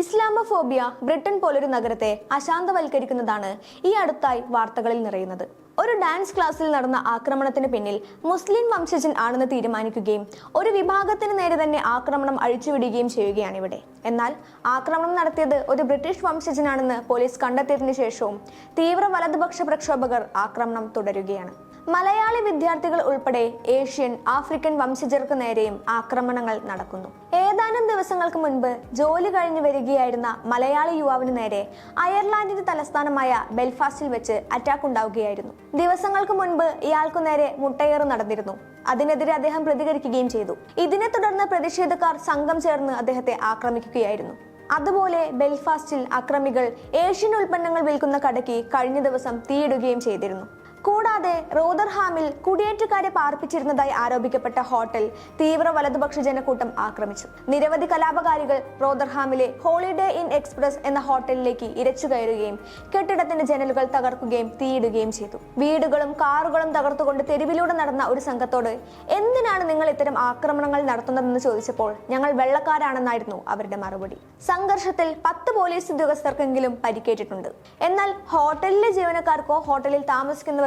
Islamophobia Britain പോലൊരു നഗരത്തെ അശാന്തവൽക്കരിക്കുന്നതാണ് ഈ അടുത്തായി വാർത്തകളിൽ നിറയുന്നത്. ഒരു ഡാൻസ് ക്ലാസ്സിൽ നടന്ന ആക്രമണത്തിന് പിന്നിൽ മുസ്ലിം വംശജൻ ആണെന്ന് തീരുമാനിക്കുകയും ഒരു വിഭാഗത്തിന് നേരെ തന്നെ ആക്രമണം അഴിച്ചുവിടുകയും ചെയ്യുകയാണ് ഇവിടെ എന്നാൽ ആക്രമണം നടത്തിയത് ഒരു ബ്രിട്ടീഷ് വംശജനാണെന്ന് പോലീസ് കണ്ടെത്തിയതിനു ശേഷവും തീവ്ര വലതുപക്ഷ പ്രക്ഷോഭകർ ആക്രമണം തുടരുകയാണ്. മലയാളി വിദ്യാർത്ഥികൾ ഉൾപ്പെടെ ഏഷ്യൻ ആഫ്രിക്കൻ വംശജർക്ക് നേരെയും ആക്രമണങ്ങൾ നടക്കുന്നു. ഏതാനും ദിവസങ്ങൾക്ക് മുൻപ് ജോലി കഴിഞ്ഞു വരികയായിരുന്ന മലയാളി യുവാവിന് നേരെ അയർലാൻഡിന്റെ തലസ്ഥാനമായ ബെൽഫാസ്റ്റിൽ വെച്ച് അറ്റാക്ക് ഉണ്ടാവുകയായിരുന്നു. ദിവസങ്ങൾക്ക് മുൻപ് ഇയാൾക്കു നേരെ മുട്ടയേറ് നടന്നിരുന്നു. അതിനെതിരെ അദ്ദേഹം പ്രതികരിക്കുകയും ചെയ്തു. ഇതിനെ തുടർന്ന് പ്രതിഷേധക്കാർ സംഘം ചേർന്ന് അദ്ദേഹത്തെ ആക്രമിക്കുകയായിരുന്നു. അതുപോലെ ബെൽഫാസ്റ്റിൽ അക്രമികൾ ഏഷ്യൻ ഉൽപ്പന്നങ്ങൾ വിൽക്കുന്ന കടയ്ക്ക് കഴിഞ്ഞ ദിവസം തീയിടുകയും ചെയ്തിരുന്നു. കൂടാതെ റോദർഹാമിൽ കുടിയേറ്റക്കാരെ പാർപ്പിച്ചിരുന്നതായി ആരോപിക്കപ്പെട്ട ഹോട്ടൽ തീവ്ര വലതുപക്ഷ ജനക്കൂട്ടം ആക്രമിച്ചു. നിരവധി കലാപകാരികൾ റോദർഹാമിലെ ഹോളിഡേ ഇൻ എക്സ്പ്രസ് എന്ന ഹോട്ടലിലേക്ക് ഇരച്ചു കയറുകയും കെട്ടിടത്തിന്റെ ജനലുകൾ തകർക്കുകയും തീയിടുകയും ചെയ്തു. വീടുകളും കാറുകളും തകർത്തുകൊണ്ട് തെരുവിലൂടെ നടന്ന ഒരു സംഘത്തോട് എന്തിനാണ് നിങ്ങൾ ഇത്തരം ആക്രമണങ്ങൾ നടത്തുന്നതെന്ന് ചോദിച്ചപ്പോൾ ഞങ്ങൾ വെള്ളക്കാരാണെന്നായിരുന്നു അവരുടെ മറുപടി. സംഘർഷത്തിൽ പത്ത് പോലീസ് ഉദ്യോഗസ്ഥർക്കെങ്കിലും പരിക്കേറ്റിട്ടുണ്ട്. എന്നാൽ ഹോട്ടലിലെ ജീവനക്കാർക്കോ ഹോട്ടലിൽ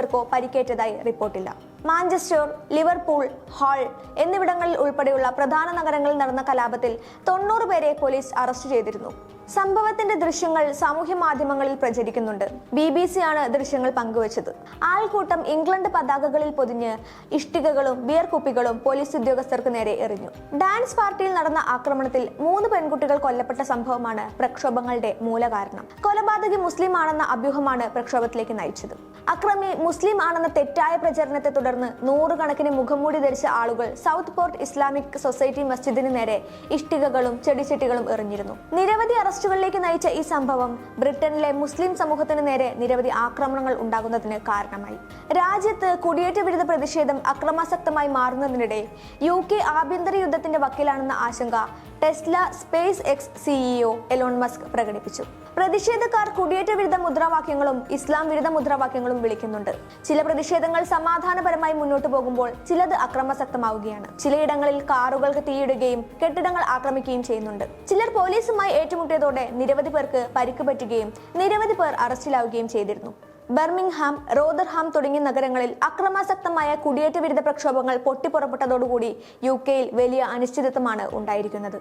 താമസിക്കുന്നവർക്കോ പരിക്കേറ്റതായി റിപ്പോർട്ടില്ല. മാഞ്ചസ്റ്റർ ലിവർപൂൾ ഹാൾ എന്നിവിടങ്ങളിൽ ഉൾപ്പെടെയുള്ള പ്രധാന നഗരങ്ങളിൽ നടന്ന കലാപത്തിൽ തൊണ്ണൂറ് പേരെ പോലീസ് അറസ്റ്റ് ചെയ്തിരുന്നു. സംഭവത്തിന്റെ ദൃശ്യങ്ങൾ സാമൂഹ്യ മാധ്യമങ്ങളിൽ പ്രചരിക്കുന്നുണ്ട്. ബി ബി സി ആണ് ദൃശ്യങ്ങൾ പങ്കുവച്ചത്. ആൾക്കൂട്ടം ഇംഗ്ലണ്ട് പതാകകളിൽ പൊതിഞ്ഞ് ഇഷ്ടികകളും ബിയർ കുപ്പികളും പോലീസ് ഉദ്യോഗസ്ഥർക്ക് നേരെ എറിഞ്ഞു. ഡാൻസ് പാർട്ടിയിൽ നടന്ന ആക്രമണത്തിൽ മൂന്ന് പെൺകുട്ടികൾ കൊല്ലപ്പെട്ട സംഭവമാണ് പ്രക്ഷോഭങ്ങളുടെ മൂലകാരണം. കൊലപാതകി മുസ്ലിം ആണെന്ന അഭ്യൂഹമാണ് പ്രക്ഷോഭത്തിലേക്ക് നയിച്ചത്. അക്രമി മുസ്ലിം ആണെന്ന തെറ്റായ പ്രചരണത്തെ തുടർന്ന് നൂറുകണക്കിന് മുഖംമൂടി ധരിച്ച ആളുകൾ സൗത്ത് പോർട്ട് ഇസ്ലാമിക് സൊസൈറ്റി മസ്ജിദിന് നേരെ ഇഷ്ടികകളും ചെടിച്ചട്ടികളും എറിഞ്ഞിരുന്നു. നിരവധി അറസ്റ്റുകളിലേക്ക് നയിച്ച ഈ സംഭവം ബ്രിട്ടനിലെ മുസ്ലിം സമൂഹത്തിന് നേരെ നിരവധി ആക്രമണങ്ങൾ ഉണ്ടാകുന്നതിന് കാരണമായി. രാജ്യത്ത് കുടിയേറ്റ വിരുദ്ധ പ്രതിഷേധം അക്രമാസക്തമായി മാറുന്നതിനിടെ യു കെ ആഭ്യന്തര യുദ്ധത്തിന്റെ വക്കീലാണെന്ന ആശങ്ക Tesla SpaceX CEO Elon Musk പ്രകടിപ്പിച്ചു. പ്രതിഷേധക്കാർ കുടിയേറ്റ വിരുദ്ധ മുദ്രാവാക്യങ്ങളും ഇസ്ലാം വിരുദ്ധ മുദ്രാവാക്യങ്ങളും വിളിക്കുന്നുണ്ട്. ചില പ്രതിഷേധങ്ങൾ സമാധാനപരമായി മുന്നോട്ട് പോകുമ്പോൾ ചിലത് അക്രമാസക്തമാവുകയാണ്. ചിലയിടങ്ങളിൽ കാറുകൾക്ക് തീയിടുകയും കെട്ടിടങ്ങൾ ആക്രമിക്കുകയും ചെയ്യുന്നുണ്ട്. ചിലർ പോലീസുമായി ഏറ്റുമുട്ടിയതോടെ നിരവധി പേർക്ക് പരിക്ക് പറ്റുകയും നിരവധി പേർ അറസ്റ്റിലാവുകയും ചെയ്തിരുന്നു. ബർമിംഗ്ഹാം റോദർഹാം തുടങ്ങിയ നഗരങ്ങളിൽ അക്രമാസക്തമായ കുടിയേറ്റ വിരുദ്ധ പ്രക്ഷോഭങ്ങൾ പൊട്ടിപ്പുറപ്പെട്ടതോടുകൂടി യു കെയിൽ വലിയ അനിശ്ചിതത്വമാണ് ഉണ്ടായിരിക്കുന്നത്.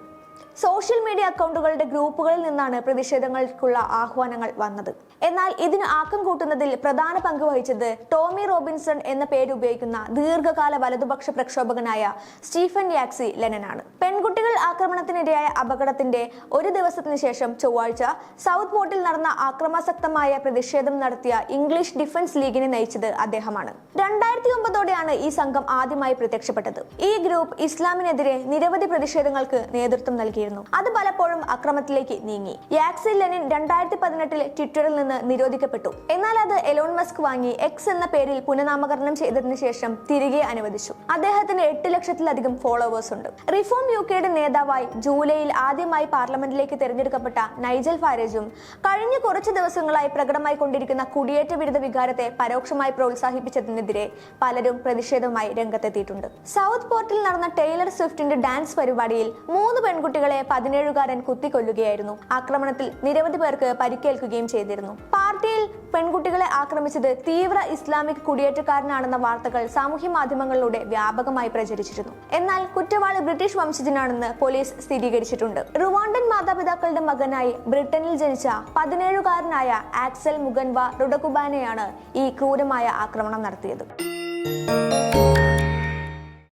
സോഷ്യൽ മീഡിയ അക്കൗണ്ടുകളുടെ ഗ്രൂപ്പുകളിൽ നിന്നാണ് പ്രതിഷേധങ്ങൾക്കുള്ള ആഹ്വാനങ്ങൾ വന്നത്. എന്നാൽ ഇതിന് ആക്കം കൂട്ടുന്നതിൽ പ്രധാന പങ്ക് വഹിച്ചത് ടോമി റോബിൻസൺ എന്ന പേര് ഉപയോഗിക്കുന്ന ദീർഘകാല വലതുപക്ഷ പ്രക്ഷോഭകനായ സ്റ്റീഫൻ യാക്സി ലെനനാണ്. പെൺകുട്ടികൾ ആക്രമണത്തിനിരയായ അപകടത്തിന്റെ ഒരു ദിവസത്തിന് ശേഷം ചൊവ്വാഴ്ച സൗത്ത് മോട്ടിൽ നടന്ന ആക്രമാസക്തമായ പ്രതിഷേധം നടത്തിയ ഇംഗ്ലീഷ് ഡിഫൻസ് ലീഗിനെ നയിച്ചത് അദ്ദേഹമാണ്. രണ്ടായിരത്തി ഒമ്പതോടെയാണ് ഈ സംഘം ആദ്യമായി പ്രത്യക്ഷപ്പെട്ടത്. ഈ ഗ്രൂപ്പ് ഇസ്ലാമിനെതിരെ നിരവധി പ്രതിഷേധങ്ങൾക്ക് നേതൃത്വം നൽകിയിരുന്നു. അത് പലപ്പോഴും അക്രമത്തിലേക്ക് നീങ്ങി. യാക്സിൻ ലെനിൻ രണ്ടായിരത്തി പതിനെട്ടിൽ ട്വിറ്ററിൽ നിന്ന് നിരോധിക്കപ്പെട്ടു. എന്നാൽ അത് എലോൺ മസ്ക് വാങ്ങി എക്സ് എന്ന പേരിൽ പുനഃനാമകരണം ചെയ്തതിനു ശേഷം തിരികെ അനുവദിച്ചു. അദ്ദേഹത്തിന് എട്ട് ലക്ഷത്തിലധികം ഫോളോവേഴ്സ് ഉണ്ട്. റിഫോം യു കെയുടെ നേതാവായി ജൂലൈയിൽ ആദ്യമായി പാർലമെന്റിലേക്ക് തെരഞ്ഞെടുക്കപ്പെട്ട നൈജൽ ഫാരേജും കഴിഞ്ഞ കുറച്ച് ദിവസങ്ങളായി പ്രകടമായി കൊണ്ടിരിക്കുന്ന കുടിയേറ്റ വിരുദ്ധ വികാരത്തെ പരോക്ഷമായി പ്രോത്സാഹിപ്പിച്ചതിനെതിരെ പലരും പ്രതിഷേധവുമായി രംഗത്തെത്തിയിട്ടുണ്ട്. സൗത്ത് പോർട്ടിൽ നടന്ന ടൈലർ സ്വിഫ്റ്റിന്റെ ഡാൻസ് പരിപാടിയിൽ മൂന്ന് പെൺകുട്ടികളെ പതിനേഴുകാരൻ കുത്തിക്കൊല്ലുകയായിരുന്നു. ആക്രമണത്തിൽ നിരവധി പേർക്ക് പരിക്കേൽക്കുകയും ചെയ്തിരുന്നു. പാർട്ടിയിൽ പെൺകുട്ടികളെ ആക്രമിച്ചത് തീവ്ര ഇസ്ലാമിക് കുടിയേറ്റക്കാരനാണെന്ന വാർത്തകൾ സാമൂഹ്യ മാധ്യമങ്ങളിലൂടെ വ്യാപകമായി പ്രചരിച്ചിരുന്നു. എന്നാൽ കുറ്റവാളി ബ്രിട്ടീഷ് വംശജനാണെന്ന് പോലീസ് സ്ഥിരീകരിച്ചിട്ടുണ്ട്. റുവാണ്ടൻ മാതാപിതാക്കളുടെ മകനായി ബ്രിട്ടനിൽ ജനിച്ച പതിനേഴുകാരനായ ആക്സൽ മുഗൻവ റുഡകുബാനെയാണ് ഈ ക്രൂരമായ ആക്രമണം നടത്തിയത്.